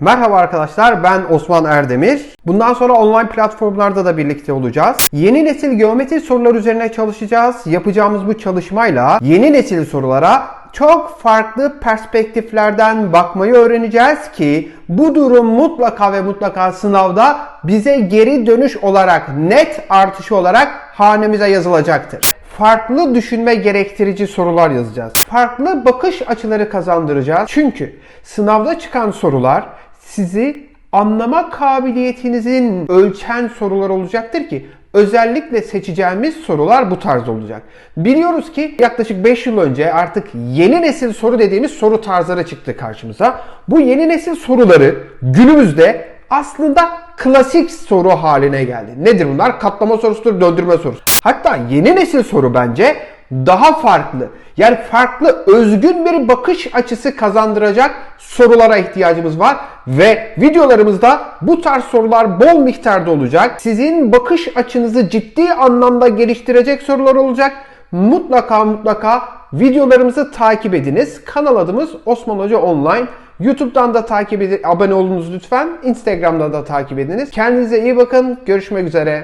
Merhaba arkadaşlar ben Osman Erdemir. Bundan sonra online platformlarda da birlikte olacağız. Yeni nesil geometri sorular üzerine çalışacağız. Yapacağımız bu çalışmayla yeni nesil sorulara çok farklı perspektiflerden bakmayı öğreneceğiz ki bu durum mutlaka ve mutlaka sınavda bize geri dönüş olarak net artışı olarak hanemize yazılacaktır farklı düşünme gerektirici sorular yazacağız. Farklı bakış açıları kazandıracağız. Çünkü sınavda çıkan sorular sizi anlama kabiliyetinizin ölçen sorular olacaktır ki özellikle seçeceğimiz sorular bu tarz olacak. Biliyoruz ki yaklaşık 5 yıl önce artık yeni nesil soru dediğimiz soru tarzları çıktı karşımıza. Bu yeni nesil soruları günümüzde aslında klasik soru haline geldi. Nedir bunlar? Katlama sorusudur, döndürme sorusu. Hatta yeni nesil soru bence daha farklı. Yani farklı, özgün bir bakış açısı kazandıracak sorulara ihtiyacımız var. Ve videolarımızda bu tarz sorular bol miktarda olacak. Sizin bakış açınızı ciddi anlamda geliştirecek sorular olacak. Mutlaka mutlaka videolarımızı takip ediniz. Kanal adımız Osman Hoca Online. YouTube'dan da takip edin, abone olunuz lütfen. Instagram'dan da takip ediniz. Kendinize iyi bakın. Görüşmek üzere.